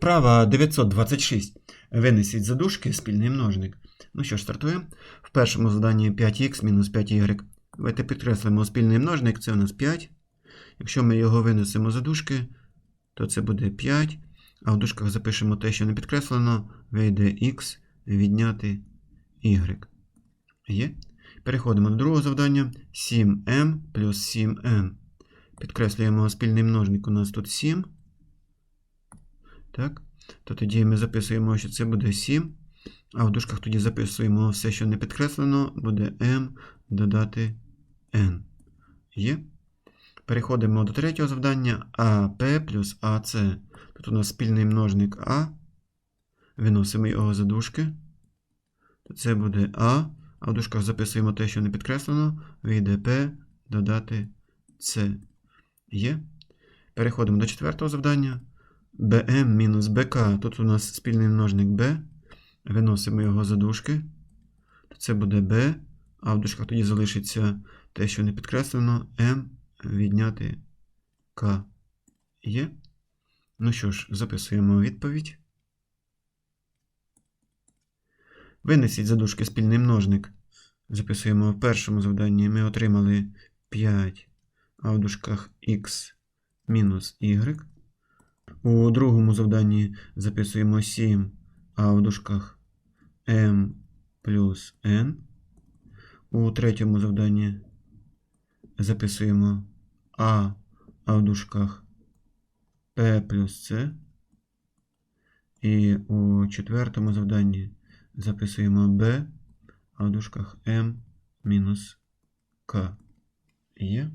Вправа 926. Винесіть за дужки спільний множник. Ну що ж, стартуємо. В першому заданні 5х мінус 5y. Давайте підкреслимо спільний множник, це у нас 5. Якщо ми його винесемо за дужки, то це буде 5. А в дужках запишемо те, що не підкреслено, вийде х відняти y. Є. Переходимо до другого завдання. 7m плюс 7n. Підкреслюємо спільний множник. У нас тут 7. Так. То тоді ми записуємо, що це буде 7. А в дужках тоді записуємо все, що не підкреслено, буде m додати n. Є. Переходимо до третього завдання. АП плюс АЦ. Тут у нас спільний множник А. Виносимо його за дужки. Це буде А. А в дужках записуємо те, що не підкреслено. Вийде П додати С. Є. Переходимо до четвертого завдання. BM мінус БК. Тут у нас спільний множник Б. Виносимо його за дужки. То це буде Б. А в дужках тоді залишиться те, що не підкреслено. М відняти К. Є. Ну що ж, записуємо відповідь. Винесіть за дужки спільний множник. Записуємо в першому завданні. Ми отримали 5, а в дужках х мінус y. У другому завданні записуємо 7, а в дужках m плюс n. У третьому завданні записуємо а, а в дужках p плюс c. І у четвертому завданні записуємо b, а в дужках m мінус k. Є.